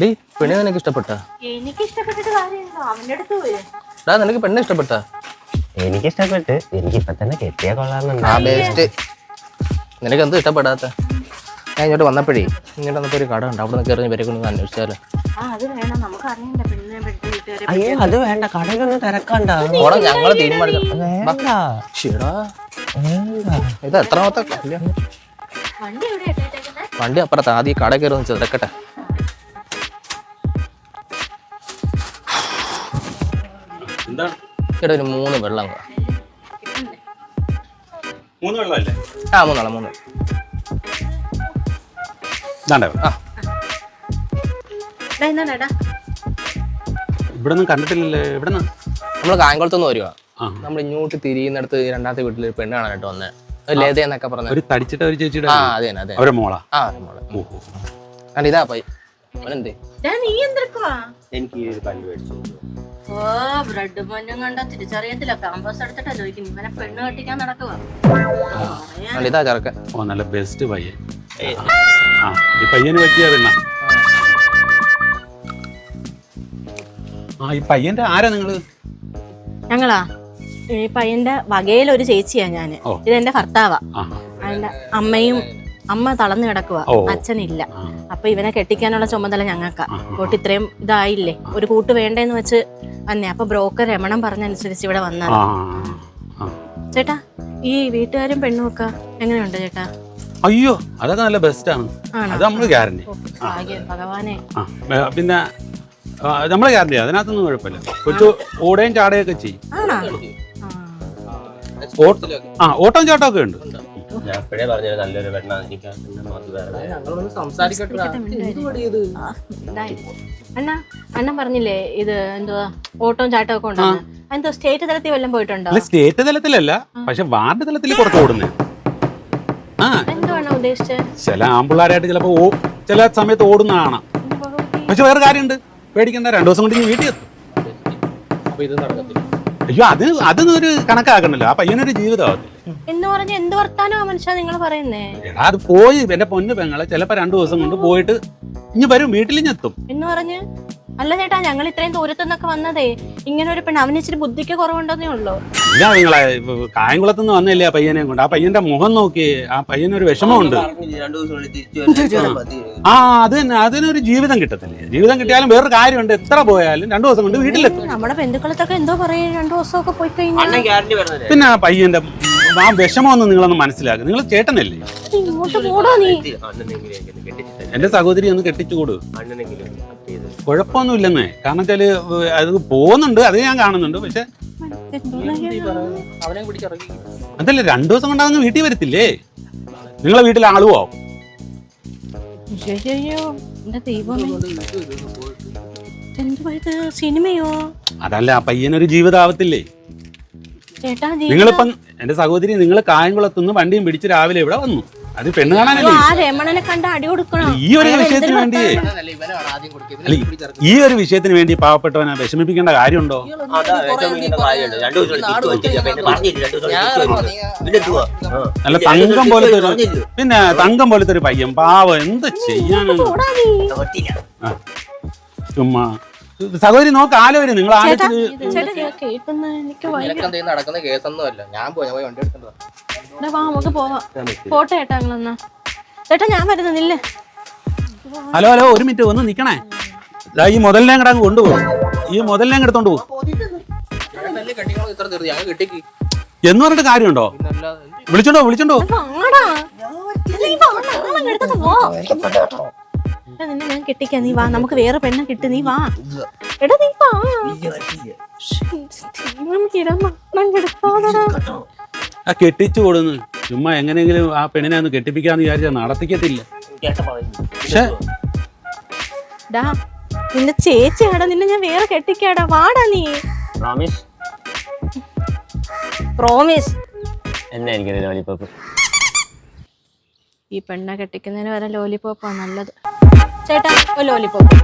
D പെണ്ണിനെ നിനക്ക് ഇഷ്ടപ്പെട്ട? എനിക്ക് ഇഷ്ടപ്പെട്ടിട്ട് കാര്യമുണ്ടോ അവന്റെ അടുത്ത് പോയി. നിനക്ക് പെണ്ണെ ഇഷ്ടപ്പെട്ട? എനിക്ക് ഇഷ്ടപ്പെട്ട് എനിക്ക് ഇപ്പൊ തന്നെ കെട്ടിയാ കൊള്ളാന്നുണ്ട് ആ ബെസ്റ്റ് നിനക്ക് എന്ത് ഇഷ്ടപ്പെടാത്ത? ഞാൻ ഇങ്ങോട്ട് വന്നപ്പോഴേ ഇങ്ങോട്ട് വന്നപ്പോ ഒരു കട ഉണ്ട് അവിടെ നിന്ന് കയറി കൊണ്ട് അന്വേഷിച്ചാലോ. അയ്യോ അത് വേണ്ട. കടയിലൊന്നും തിരക്കണ്ട. ഞങ്ങൾ തീരുമാനിക്കാം ഇത് എത്രാമത്തെ വണ്ടി എവിടെ ഇട്ടേക്കുന്നത് വണ്ടി അപ്പുറത്ത്. ആദ്യം കട കയറി ഒന്ന് എന്താണ്? ചേട്ടാ ഒരു മൂന്ന് വെള്ളം കൊ. മൂന്ന് വെള്ളമല്ലേ? ആ മൂന്നാളെ മൂന്ന്. ഇതാണ്ടേ. ആ. ഇവിടെ ഒന്നും കണ്ടിട്ടില്ലല്ലേ? ഇവിടെ നമ്മൾ കായംകുളത്തുനിന്ന് വരുവാ. നമ്മൾ ഇങ്ങോട്ട് തിരിയുന്നിടത്ത് രണ്ടാമത്തെ വീട്ടിൽ ഒരു പെണ്ണ് കാണാനായിട്ട് വന്നേ. ലേത എന്നൊക്കെ പറഞ്ഞ. ഒരു തടിച്ചിട്ട ഒരു ചേച്ചിയുടെ ആ അതെ അതെ അവരെ മോളാ? ആ മോളെ. ഓഹോ. പോയി. ഇതാ എനിക്ക് ഈ ഒരു കല്ല് മേടിച്ചു ഓ ബ്രെഡ് മഞ്ഞം കണ്ട തിരിച്ചറിയത്തില്ല. പാമ്പേഴ്സ് എടുത്തിട്ടാ ചോദിക്കുന്നു? ഇവനെ പെണ്ണ് കെട്ടിക്കാൻ നടക്കുക ഇതാ ചെറുക്കൻ. ഓ നല്ല ബെസ്റ്റ് പയ്യൻ. ആ ഈ പയ്യന് പറ്റിയ പെണ്ണ ആ ഈ പയ്യന്റെ ആരാ നിങ്ങൾ? ഞങ്ങളാ. ഈ പയ്യന്റെ വകയിൽ ഒരു ചേച്ചിയാ ഞാൻ. ഇത് ഇതെന്റെ ഭർത്താവാ. അതിന്റെ അമ്മയും അമ്മ തളർന്നു കിടക്കുക. അച്ഛനില്ല. അപ്പൊ ഇവനെ കെട്ടിക്കാനുള്ള ചുമതല ഞങ്ങൾക്കാ. പോട്ട് ഇത്രയും ഇതായില്ലേ? ഒരു കൂട്ട് വേണ്ടേന്ന് വെച്ച് വന്നേ. അപ്പൊ ബ്രോക്കർ രമണം പറഞ്ഞനുസരിച്ച് ഇവിടെ വന്നത് ചേട്ടാ ഈ വീട്ടുകാരും പെണ്ണും ഒക്കെ എങ്ങനെയുണ്ട് ചേട്ടാ? അയ്യോ അതൊക്കെ നല്ല ബെസ്റ്റ് ആണ്. അത് നമ്മൾ ഗ്യാരണ്ടി പിന്നെ നമ്മളെ ഗ്യാരണ്ടി അതിനകത്തൊന്നും കുഴപ്പമില്ല. കൊച്ചു ഓടേം ചാടുകയൊക്കെ ചെയ്യും. ആ ഓട്ടം ചാട്ടമൊക്കെ ഉണ്ട്. ഞാൻ എപ്പോഴേ പറഞ്ഞത് നല്ലൊരു പെണ്ണാണ് എനിക്ക് ഞങ്ങളൊന്ന്. അണ്ണ അണ്ണൻ പറഞ്ഞില്ലേ ഇത് എന്തുവാ ഓട്ടവും ചാട്ടവും ഒക്കെ ഉണ്ടോ എന്തോ സ്റ്റേറ്റ് തലത്തിൽ വല്ലതും പോയിട്ടുണ്ടോ? സ്റ്റേറ്റ് തലത്തിലല്ല. പക്ഷെ വാർഡ് തലത്തിൽ കുറച്ച് ഓടുന്നേ. ആ. എന്തുവാണ് ഉദ്ദേശിച്ചത്? ചില ആമ്പിള്ളാരായിട്ട് ചിലപ്പോ ഓ ചില സമയത്ത് ഓടുന്ന കാണാം. പക്ഷെ വേറെ കാര്യമുണ്ട്. പേടിക്കണ്ട രണ്ടു ദിവസം കൊണ്ട് വീട്ടിൽ എത്തും. അപ്പൊ ഇത് നടക്കത്തില്ല. അയ്യോ അത് അതൊന്നും ഒരു കണക്കാക്കണല്ലോ ആ പയ്യനൊരു ജീവിതമാകത്തില്ല എന്ന് പറഞ്ഞ എന്ത് വർത്താനോ മനുഷ്യ നിങ്ങൾ പറയുന്നേ? എടാ അത് പോയി. എന്റെ പൊന്നു പെങ്ങളെ ചിലപ്പോ രണ്ടു ദിവസം കൊണ്ട് പോയിട്ട് ഇനി വരും വീട്ടിൽ ഞെത്തും എന്ന് പറഞ്ഞ്? അല്ല ചേട്ടാ ഞങ്ങൾ ഇത്രയും ദൂരത്തു നിന്നൊക്കെ വന്നതേ ഇങ്ങനെ ഒരു പെണ്ണ് അവന് ഇച്ചിരി ബുദ്ധിക്ക് കുറവുണ്ടെന്നേ ഉള്ളൂ. ഇല്ല നിങ്ങളെ കായംകുളത്ത് നിന്ന് വന്നില്ലേ ആ പയ്യനെ കൊണ്ട്? ആ പയ്യന്റെ മുഖം നോക്കി ആ പയ്യനൊരു വിഷമമുണ്ട്. ആ അത് തന്നെ അതിനൊരു ജീവിതം കിട്ടത്തില്ലേ? ജീവിതം കിട്ടിയാലും വേറൊരു കാര്യമുണ്ട്. എത്ര പോയാലും രണ്ടു ദിവസം കൊണ്ട് വീട്ടിലെത്തും. നമ്മുടെ ബന്ധുക്കളത്തൊക്കെ എന്തോ പറയും രണ്ടു ദിവസമൊക്കെ പോയി കഴിഞ്ഞാൽ അണ്ണൻ ഗ്യാരണ്ടി പറഞ്ഞതേ പിന്നെ ആ പയ്യന്റെ ആ വിഷമമൊന്ന് നിങ്ങളൊന്ന് മനസ്സിലാക്കുക നിങ്ങൾ ചേട്ടനല്ലേ? എന്റെ സഹോദരി ഒന്ന് കെട്ടിച്ചുകൂട് അണ്ണനെങ്കിലും കട്ട് ചെയ്ത് കുഴപ്പമൊന്നുമില്ലെന്നേ. കാരണം വെച്ചാൽ അത് പോകുന്നുണ്ട് അത് ഞാൻ കാണുന്നുണ്ട് പക്ഷെ അതല്ല രണ്ടു ദിവസം കൊണ്ടങ്ങ് വീട്ടിൽ വരത്തില്ലേ? നിങ്ങളെ വീട്ടിൽ ആളുവോ? സിനിമയോ? അതല്ല ആ പയ്യനൊരു ജീവിതാവത്തില്ലേ? നിങ്ങളിപ്പം എന്റെ സഹോദരി നിങ്ങൾ കായംകുളത്തുനിന്ന് വണ്ടിയും പിടിച്ച് രാവിലെ ഇവിടെ വന്നു. അത് പെണ്ണ് കാണാനല്ലേ? ആ രമണനെ കണ്ട് അടി കൊടുക്കണം. ഈ ഒരു വിഷയത്തിന് വേണ്ടി ഇവനാണ് ആദ്യം കൊടുക്കുക ഈ ഒരു വിഷയത്തിന് വേണ്ടി പാവപ്പെട്ടവനെ വിഷമിപ്പിക്കേണ്ട കാര്യമുണ്ടോ. നല്ല തങ്കം പോലത്തെ ഒരു പിന്നെ തങ്കം പോലത്തെ ഒരു പയ്യൻ. പാവം എന്ത് ചെയ്യാനാണ് ചുമ്മാ. സഹോദരി നോക്ക് ആലോചന നിങ്ങൾ ആലോചിച്ച് നടക്കുന്ന കേസൊന്നും അല്ല ഞാൻ പോയി വണ്ടി എടുത്തിട്ടുണ്ടോ എടാ, വാ നമുക്ക് പോവാം. പോട്ടെ ചേട്ടാ ഞങ്ങളെന്നാ ചേട്ടാ ഞാൻ വരുന്നില്ല ഹലോ ഹലോ ഒരു മിനിറ്റ് ഒന്ന് നിക്കണേ. ദാ ഈ മുതലിനെ അങ്ങോട്ട് അങ്ങ് കൊണ്ടുപോകും? ഈ മുതലിനെ അങ്ങ് എടുത്തോണ്ട് പോകും? എന്ന് പറഞ്ഞിട്ട് കാര്യമുണ്ടോ? വിളിച്ചോണ്ടോ വിളിച്ചോണ്ടോ? വാടാ നീ വാ, നാളെ എടുത്തിട്ട് പോ. എടാ, നിന്നെ ഞാൻ കെട്ടിക്കാം നീ വാ. നമുക്ക് വേറെ പെണ്ണെ കിട്ടി നീ വാ. എടാ നീ വാ. ആ കെട്ടിച്ചു കൊടുന്ന്. ചുമ്മാ എങ്ങനെയെങ്കിലും ആ പെണ്ണിനെ ഒന്ന് കെട്ടിപ്പിക്കാന്ന് വിചാരിച്ചാൽ നടത്തിക്കത്തില്ല. പക്ഷെ ഡാ നിന്റെ ചേച്ചിയാടാ നിന്നെ ഞാൻ വേറെ കെട്ടിക്കാടാ. വാടാ നീ. പ്രോമിസ് പ്രോമിസ് എന്നെ എനിക്കൊരു ലോലിപോപ്പ് ഈ പെണ്ണെ കെട്ടിക്കുന്നതിന് വരെ ലോലിപോപ്പാ നല്ലത്. ചേട്ടാ ഒരു ലോലിപോപ്പ്